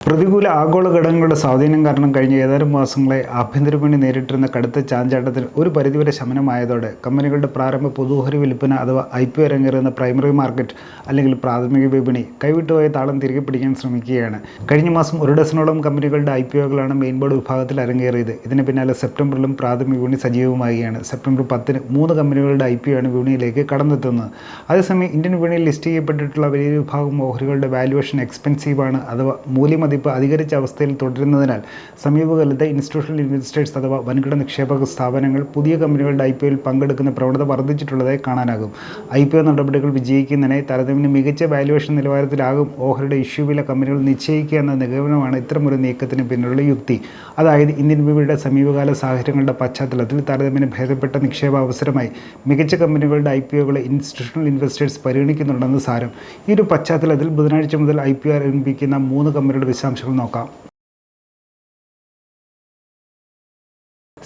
പ്രതികൂല ആഗോള ഘടകങ്ങളുടെ സ്വാധീനം കാരണം കഴിഞ്ഞ ഏതാനും മാസങ്ങളെ ആഭ്യന്തര വിപണി നേരിട്ടിരുന്ന കടുത്ത ചാഞ്ചാട്ടത്തിന് ഒരു പരിധിവരെ ശമനമായതോടെ കമ്പനികളുടെ പ്രാരംഭ പൊതുഹരി വിൽപ്പന അഥവാ ഐ പി ഇറങ്ങിയിരുന്ന പ്രൈമറി മാർക്കറ്റ് അല്ലെങ്കിൽ പ്രാഥമിക വിപണി കൈവിട്ടുപോയ താളം തിരികെ പിടിക്കാൻ ശ്രമിക്കുകയാണ്. കഴിഞ്ഞ മാസം ഒരു ഡസനോളം കമ്പനികളുടെ ഐ പി ഒകളാണ് മെയിൻ ബോർഡ് വിഭാഗത്തിൽ അരങ്ങേറിയത്. ഇതിന് പിന്നാലെ സെപ്റ്റംബറിലും പ്രാഥമിക വിപണി സജീവമാകുകയാണ് സെപ്റ്റംബർ പത്തിന് മൂന്ന് കമ്പനികളുടെ ഐ പി ഒ ആണ് വിപണിയിലേക്ക് കടന്നെത്തുന്നത്. അതേസമയം ഇന്ത്യൻ വിപണിയിൽ ലിസ്റ്റ് ചെയ്യപ്പെട്ടിട്ടുള്ള വലിയ വിഭാഗം ഓഹരികളുടെ വാല്യുവേഷൻ എക്സ്പെൻസീവാണ് അഥവാ മൂല്യമതിപ്പ് അധികരിച്ച അവസ്ഥയിൽ തുടരുന്നതിനാൽ സമീപകാലത്തെ ഇൻസ്റ്റിറ്റ്യൂഷണൽ ഇൻവെസ്റ്റേഴ്സ് അഥവാ വൻകിട നിക്ഷേപക സ്ഥാപനങ്ങൾ പുതിയ കമ്പനികളുടെ ഐ പി ഒയിൽ പങ്കെടുക്കുന്ന പ്രവണത വർദ്ധിച്ചിട്ടുള്ളതായി കാണാനാകും. ഐ പി ഒ നടപടികൾ വിജയിക്കുന്നതിനെ താരതമ്യം മികച്ച വാല്യുവേഷൻ നിലവാരത്തിലാകും ഓഹരിയുടെ ഇഷ്യൂ വില കമ്പനികൾ നിശ്ചയിക്കുക എന്ന നിഗമനമാണ് ഇത്തരമൊരു നീക്കത്തിന് പിന്നിലുള്ള യുക്തി. അതായത് ഇന്ത്യൻ വിപണിയുടെ സമീപകാല സാഹചര്യങ്ങളുടെ പശ്ചാത്തലത്തിൽ താരതമ്യം ഭേദപ്പെട്ട നിക്ഷേപ അവസരമായി മികച്ച കമ്പനികളുടെ ഐ പി ഒകളെ ഇൻസ്റ്റിറ്റ്യൂഷണൽ ഇൻവെസ്റ്റേഴ്സ് പരിഗണിക്കുന്നുണ്ടെന്ന് സാരം. ഈ ഒരു പശ്ചാത്തലത്തിൽ ബുധനാഴ്ച മുതൽ ഐ പി ഒ ആരംഭിക്കുന്ന മൂന്ന് കമ്പനിയുടെ വിശദാംശങ്ങൾ നോക്കാം.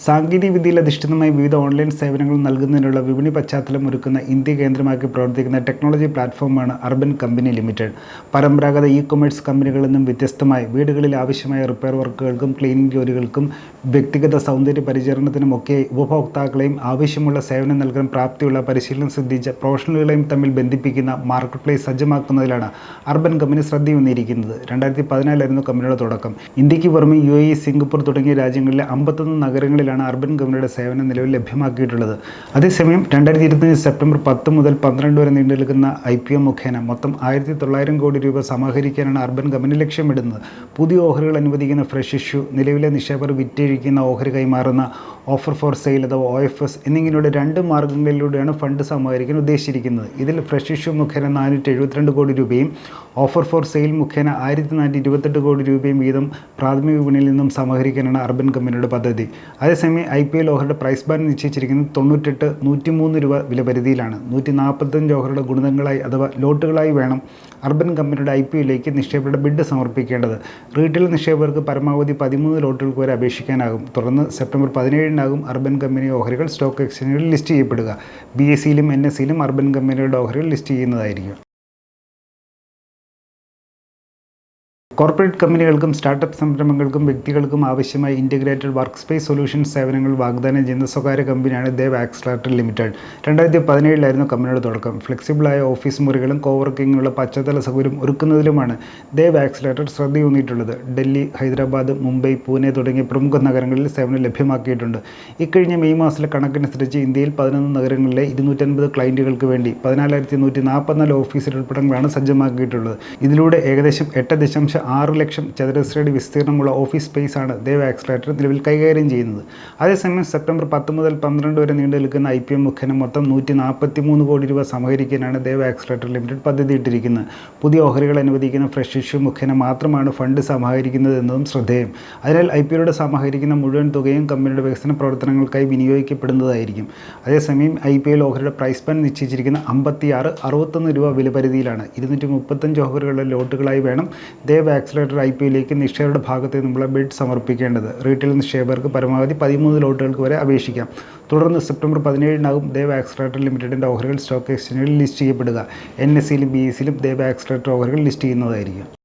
സാങ്കേതിക വിദ്യയിൽ അധിഷ്ഠിതമായി വിവിധ ഓൺലൈൻ സേവനങ്ങൾ നൽകുന്നതിനുള്ള വിപണി പശ്ചാത്തലം ഒരുക്കുന്ന ഇന്ത്യ കേന്ദ്രമാക്കി പ്രവർത്തിക്കുന്ന ടെക്നോളജി പ്ലാറ്റ്ഫോമാണ് അർബൻ കമ്പനി ലിമിറ്റഡ്. പരമ്പരാഗത ഇ കൊമേഴ്സ് കമ്പനികളിൽ നിന്നും വ്യത്യസ്തമായി വീടുകളിൽ ആവശ്യമായ റിപ്പയർ വർക്കുകൾക്കും ക്ലീനിംഗ് ജോലികൾക്കും വ്യക്തിഗത സൗന്ദര്യ പരിചരണത്തിനുമൊക്കെ ഉപഭോക്താക്കളെയും ആവശ്യമുള്ള സേവനം നൽകാൻ പ്രാപ്തിയുള്ള പരിശീലനം സിദ്ധിച്ച പ്രൊഫഷണലുകളെയും തമ്മിൽ ബന്ധിപ്പിക്കുന്ന മാർക്കറ്റ് പ്ലേസ് സജ്ജമാക്കുന്നതിലാണ് അർബൻ കമ്പനി ശ്രദ്ധയൂന്നിയിരിക്കുന്നത്. രണ്ടായിരത്തി പതിനാലായിരുന്നു കമ്പനിയുടെ തുടക്കം. ഇന്ത്യയ്ക്ക് പുറമെ യു എ സിംഗപ്പൂർ തുടങ്ങിയ രാജ്യങ്ങളിലെ അമ്പത്തൊന്ന് നഗരങ്ങളിൽ ജില്ലകളിലാണ് അർബൻ ഗവർണറുടെ സേവനം നിലവിൽ ലഭ്യമാക്കിയിട്ടുള്ളത്. അതേസമയം രണ്ടായിരത്തി ഇരുപത്തഞ്ച് സെപ്റ്റംബർ പത്ത് മുതൽ പന്ത്രണ്ട് വരെ നീണ്ടു നിൽക്കുന്ന ഐ പി എം മുഖേന മൊത്തം ആയിരത്തി തൊള്ളായിരം കോടി രൂപ സമാഹരിക്കാനാണ് അർബൻ ഗവൺമെന്റ് ലക്ഷ്യമിടുന്നത്. പുതിയ ഓഹരികൾ അനുവദിക്കുന്ന ഫ്രഷ് ഇഷ്യൂ നിലവിലെ നിക്ഷേപർ വിറ്റഴിക്കുന്ന ഓഹരി കൈമാറുന്ന ഓഫർ ഫോർ സെയിൽ അഥവാ ഒ എഫ് എസ് എന്നിങ്ങനെയുള്ള രണ്ട് മാർഗങ്ങളിലൂടെയാണ് ഫണ്ട് സമാഹരിക്കാൻ ഉദ്ദേശിച്ചിരിക്കുന്നത്. ഇതിൽ ഫ്രഷ് ഇഷ്യൂ മുഖേന നാനൂറ്റി എഴുപത്തിരണ്ട് കോടി രൂപയും ഓഫർ ഫോർ സെയിൽ മുഖേന ആയിരത്തി നാനൂറ്റി ഇരുപത്തെട്ട് കോടി രൂപയും വീതം പ്രാഥമിക വിപണിയിൽ നിന്നും സമാഹരിക്കാനാണ് അർബൻ കമ്പനിയുടെ പദ്ധതി. അതേസമയം ഐ പി എൽ ഓഹറുടെ പ്രൈസ് ബാൻഡ് നിശ്ചയിച്ചിരിക്കുന്നത് തൊണ്ണൂറ്റെട്ട് നൂറ്റിമൂന്ന് രൂപ വില പരിധിയിലാണ് നൂറ്റി നാൽപ്പത്തഞ്ച് ഓഹറുടെ ഗുണിതങ്ങളായി അഥവാ ലോട്ടുകളായി വേണം അർബൻ കമ്പനിയുടെ ഐ പി എല്ലിലേക്ക് നിക്ഷേപകരുടെ ബിഡ് സമർപ്പിക്കേണ്ടത്. റീറ്റെയിൽ നിക്ഷേപകർക്ക് പരമാവധി പതിമൂന്ന് ലോട്ടുകൾക്ക് വരെ അപേക്ഷിക്കാനാകും. തുടർന്ന് സെപ്റ്റംബർ പതിനേഴിനാകും അർബൻ കമ്പനി ഓഹരികൾ സ്റ്റോക്ക് എക്സ്ചേഞ്ചുകളിൽ ലിസ്റ്റ് ചെയ്യപ്പെടുക. ബി എസ് സിയിലും എൻ എസ് സിയിലും അർബൻ കമ്പനികളുടെ ഓഹരികൾ ലിസ്റ്റ് ചെയ്യുന്നതായിരിക്കും. കോർപ്പറേറ്റ് കമ്പനികൾക്കും സ്റ്റാർട്ടപ്പ് സംരംഭങ്ങൾക്കും വ്യക്തികൾക്കും ആവശ്യമായ ഇന്റഗ്രേറ്റഡ് വർക്ക് സ്പേസ് സൊല്യൂഷൻ സേവനങ്ങൾ വാഗ്ദാനം ചെയ്യുന്ന സ്വകാര്യ കമ്പനിയാണ് ദേവ് ആക്സ്ലാറ്റർ ലിമിറ്റഡ്. രണ്ടായിരത്തി പതിനേഴിലായിരുന്നു കമ്പനിയുടെ തുടക്കം. ഫ്ലെക്സിബിളായ ഓഫീസ് മുറികളും കോവർക്കിങ്ങുള്ള പശ്ചാത്തല സൗകര്യം ഒരുക്കുന്നതിലുമാണ് ദേവ് ആക്സ്ലാറ്റർ ശ്രദ്ധയൂന്നിയിട്ടുള്ളത്. ഡൽഹി ഹൈദരാബാദ് മുംബൈ പൂനെ തുടങ്ങിയ പ്രമുഖ നഗരങ്ങളിൽ സേവനം ലഭ്യമാക്കിയിട്ടുണ്ട്. ഇക്കഴിഞ്ഞ മെയ് മാസത്തിലെ കണക്കനുസരിച്ച് ഇന്ത്യയിൽ പതിനൊന്ന് നഗരങ്ങളിലെ ഇരുന്നൂറ്റൻപത് ക്ലയന്റുകൾക്ക് വേണ്ടി പതിനാലായിരത്തി നൂറ്റി നാൽപ്പത്തിനാല് ഓഫീസുകൾ ഉൾപ്പെടങ്ങളാണ് സജ്ജമാക്കിയിട്ടുള്ളത്. ഇതിലൂടെ ഏകദേശം എട്ട് ദശാംശം ആറ് ലക്ഷം ചതുരശ്രയുടെ വിസ്തീർണമുള്ള ഓഫീസ് സ്പേസ് ആണ് ദേവ് ആക്സിലേറ്റർ നിലവിൽ കൈകാര്യം ചെയ്യുന്നത്. അതേസമയം സെപ്റ്റംബർ പത്ത് മുതൽ പന്ത്രണ്ട് വരെ നീണ്ടു നിൽക്കുന്ന ഐ പി എം മുഖേന മൊത്തം നൂറ്റി നാൽപ്പത്തി മൂന്ന് കോടി രൂപ സമാഹരിക്കാനാണ് ദേവ ആക്സിലേറ്റർ ലിമിറ്റഡ് പദ്ധതി ഇട്ടിരിക്കുന്നത് പുതിയ ഓഹരികൾ അനുവദിക്കുന്ന ഫ്രഷ് ഇഷ്യൂ മുഖേന മാത്രമാണ് ഫണ്ട് സമാഹരിക്കുന്നത് എന്നതും ശ്രദ്ധേയം. അതിനാൽ ഐ പി ഒയുടെ സമാഹരിക്കുന്ന മുഴുവൻ തുകയും കമ്പനിയുടെ വികസന പ്രവർത്തനങ്ങൾക്കായി വിനിയോഗിക്കപ്പെടുന്നതായിരിക്കും. അതേസമയം ഐ പി എൽ ഓഹരിയുടെ പ്രൈസ് പാൻ നിശ്ചയിച്ചിരിക്കുന്ന അമ്പത്തി ആറ് അറുപത്തൊന്ന് രൂപ വിലപരിധിയിലാണ്. ഇരുന്നൂറ്റി മുപ്പത്തഞ്ച് ഓഹരികളുടെ ലോട്ടുകളായി വേണം ദേവ് ആക്സിലേറ്റർ ഐ പി യിലേക്ക് നിക്ഷേപരുടെ ഭാഗത്ത് നിന്നുള്ള ബിഡ് സമർപ്പിക്കേണ്ടത്. റീറ്റെയിൽ നിക്ഷേപകർക്ക് പരമാവധി പതിമൂന്ന് ലോട്ടുകൾക്ക് വരെ അപേക്ഷിക്കാം. തുടർന്ന് സെപ്റ്റംബർ പതിനേഴിനാകും ദേവ് ആക്സിലേറ്റർ ലിമിറ്റഡിന്റെ ഓഹരികൾ സ്റ്റോക്ക് എക്സ്ചേഞ്ചുകളിൽ ലിസ്റ്റ് ചെയ്യപ്പെടുക. എൻ എസ് സിയിലും ബി എസ് സിയിലും ദേവ് ആക്സിലേറ്റർ ഓഹരികൾ ലിസ്റ്റ് ചെയ്യുന്നതായിരിക്കും.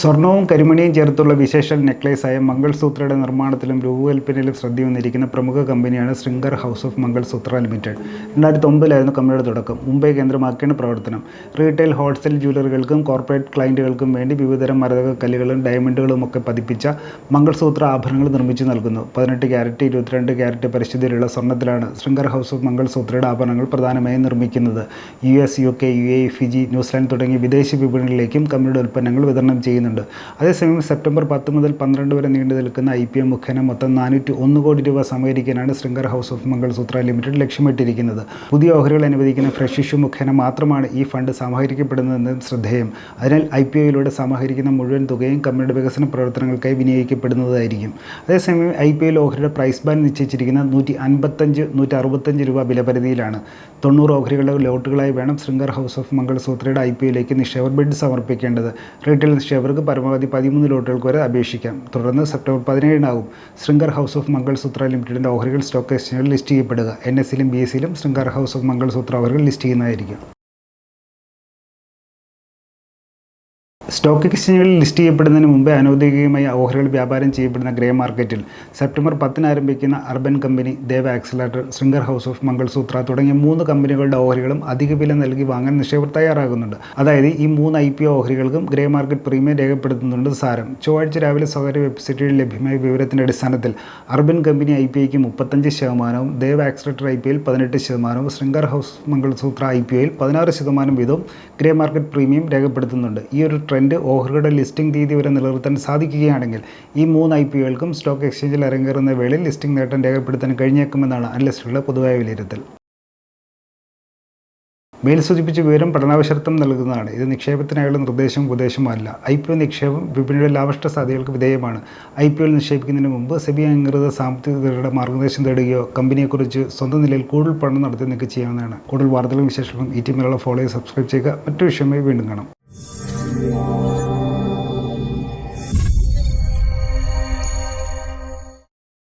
സ്വർണവും കരിമണിയും ചേർത്തുള്ള വിശേഷ നെക്ലേസായ മംഗൾസൂത്രയുടെ നിർമ്മാണത്തിലും രൂപകൽപ്പനയിലും ശ്രദ്ധ വന്നിരിക്കുന്ന പ്രമുഖ കമ്പനിയാണ് Shringar House of Mangalsutra Limited. രണ്ടായിരത്തി ഒമ്പതിലായിരുന്നു കമ്പനിയുടെ തുടക്കം. മുംബൈ കേന്ദ്രമാക്കിയാണ് പ്രവർത്തനം. റീറ്റെയിൽ ഹോൾസെയിൽ ജ്വല്ലറികൾക്കും കോർപ്പറേറ്റ് ക്ലയന്റുകൾക്കും വേണ്ടി വിവിധതരം മരതക കല്ലുകളും ഡയമണ്ടുകളും ഒക്കെ പതിപ്പിച്ച മംഗൾസൂത്ര ആഭരണങ്ങൾ നിർമ്മിച്ചു നൽകുന്നു. പതിനെട്ട് ക്യാരറ്റ് ഇരുപത്തിരണ്ട് ക്യാരറ്റ് പരിശുദ്ധിയിലുള്ള സ്വർണത്തിലാണ് ശൃംഗർ ഹൗസ് ഓഫ് മംഗൾസൂത്രയുടെ ആഭരണങ്ങൾ പ്രധാനമായും നിർമ്മിക്കുന്നത്. U S U K U A Fiji New Zealand തുടങ്ങിയ വിദേശ വിപണികളിലേക്കും കമ്പനിയുടെ ഉൽപ്പന്നങ്ങൾ വിതരണം ചെയ്യുന്നു ചെയ്യുന്നുണ്ട് അതേസമയം സെപ്റ്റംബർ പത്ത് മുതൽ പന്ത്രണ്ട് വരെ നീണ്ടു നിൽക്കുന്ന ഐ പി എം മുഖേന മൊത്തം നാനൂറ്റി ഒന്ന് കോടി രൂപ സമാഹരിക്കാനാണ് Shringar House of Mangalsutra Limited ലക്ഷ്യമിട്ടിരിക്കുന്നത്. പുതിയ ഓഹരികൾ അനുവദിക്കുന്ന ഫ്രഷ് ഇഷ്യൂ മുഖേന മാത്രമാണ് ഈ ഫണ്ട് സമാഹരിക്കപ്പെടുന്നതെന്ന് ശ്രദ്ധേയം. അതിനാൽ ഐ പി ഒയിലൂടെ സമാഹരിക്കുന്ന മുഴുവൻ തുകയും കമ്പനിയുടെ വികസന പ്രവർത്തനങ്ങൾക്കായി വിനിയോഗിക്കപ്പെടുന്നതായിരിക്കും. അതേസമയം ഐ പി എൽ ഓഹരിയുടെ പ്രൈസ് ബാൻഡ് നിശ്ചയിച്ചിരിക്കുന്ന നൂറ്റി അൻപത്തഞ്ച് നൂറ്റി അറുപത്തഞ്ച് രൂപ വിലപരിധിയിലാണ്. തൊണ്ണൂറ് ഓഹരികളുടെ ലോട്ടുകളായി വേണം ശൃംഗർ ഹൗസ് ഓഫ് മംഗൾസൂത്രയുടെ ഐ പി ഒയിലേക്ക് നിക്ഷേപർ ബിഡ് സമർപ്പിക്കേണ്ടത്. റീറ്റെയിൽ നിക്ഷേപർ നിക്ഷേപകർക്ക് പരമാവധി പതിമൂന്ന് ലോട്ടുകൾക്ക് വരെ അപേക്ഷിക്കാം. തുടർന്ന് സെപ്റ്റംബർ പതിനേഴിനാകും ശൃംഗർ ഹൗസ് ഓഫ് മംഗൾസൂത്ര ലിമിറ്റഡിന്റെ ഓഹരികൾ സ്റ്റോക്ക് എക്സ്ചേഞ്ചിൽ ലിസ്റ്റ് ചെയ്യപ്പെടുക. എൻ എസ് സിയിലും ബി എസ് സിയിലും ശൃംഗർ ഹൗസ് ഓഫ് മംഗൾസൂത്ര ഓഹരികൾ ലിസ്റ്റ് ചെയ്യുന്നതായിരിക്കും. സ്റ്റോക്ക് എക്സ്ചേഞ്ചുകളിൽ ലിസ്റ്റ് ചെയ്യപ്പെടുന്നതിന് മുമ്പേ അനൗദ്യോഗികമായി ഓഹരികൾ വ്യാപാരം ചെയ്യപ്പെടുന്ന ഗ്രേ മാർക്കറ്റിൽ സെപ്റ്റംബർ പത്തിന് ആരംഭിക്കുന്ന Urban Company Dev Accelerator Shringar House of Mangalsutra തുടങ്ങിയ മൂന്ന് കമ്പനികളുടെ ഓഹരികളും അധിക വില നൽകി വാങ്ങാൻ നിക്ഷേപർ തയ്യാറാകുന്നുണ്ട്. അതായത് ഈ മൂന്ന് ഐ പി ഓഹരികൾക്കും ഗ്രേ മാർക്കറ്റ് പ്രീമിയം രേഖപ്പെടുത്തുന്നുണ്ട് സാരം. ചൊവ്വാഴ്ച രാവിലെ സ്വകാര്യ വെബ്സൈറ്റിൽ ലഭ്യമായ വിവരത്തിന്റെ അടിസ്ഥാനത്തിൽ അർബൻ കമ്പനി ഐ പി ഐക്ക് മുപ്പത്തഞ്ച് ശതമാനവും ദേവ ആക്സിലേറ്റർ ഐ പി ഐയിൽ പതിനെട്ട് ശതമാനവും Shringar House Mangalsutra I P ഒയിൽ പതിനാറ് ശതമാനം വീതവും ഗ്രേ മാർക്കറ്റ് പ്രീമിയം രേഖപ്പെടുത്തുന്നുണ്ട്. ഈ ഒരു ട്രെൻഡ് ഓഹരിയുടെ ലിസ്റ്റിംഗ് തീയതി വരെ നിലനിർത്താൻ സാധിക്കുകയാണെങ്കിൽ ഈ മൂന്ന് ഐ പി ഒകൾക്കും സ്റ്റോക്ക് എക്സ്ചേഞ്ചിൽ അരങ്ങേറുന്ന വേളയിൽ ലിസ്റ്റിംഗ് നേട്ടം രേഖപ്പെടുത്താൻ കഴിഞ്ഞേക്കുമെന്നാണ് അനലിസ്റ്റുകളുടെ പൊതുവായ വിലയിരുത്തൽ. മേൽ സൂചിപ്പിച്ച വിവരം പഠനാവശ്യത്വം നൽകുന്നതാണ്. ഇത് നിക്ഷേപത്തിനായുള്ള നിർദ്ദേശവും ഉപദേശവുമല്ല ഐ പി ഒ നിക്ഷേപം വിപണിയുടെ ലാഭഷ്ട സാധ്യതകൾക്ക് വിധേയമാണ്. ഐ പി ഒയിൽ നിക്ഷേപിക്കുന്നതിന് മുമ്പ് സെബി അംഗീകൃത സാമ്പത്തിക വിദഗ്ധരുടെ മാർഗനിർദ്ദേശം തേടുകയോ കമ്പനിയെക്കുറിച്ച് സ്വന്തം നിലയിൽ കൂടുതൽ പഠനം നടത്തി നിൽക്കുക ചെയ്യാവുന്നതാണ്. കൂടുതൽ വാർത്തകളും വിശേഷങ്ങളും ഈ ടീമിലുള്ള ഫോളോ സബ്സ്ക്രൈബ് ചെയ്യുക. മറ്റു വിഷയമായി വീണ്ടും കാണാം. Yeah.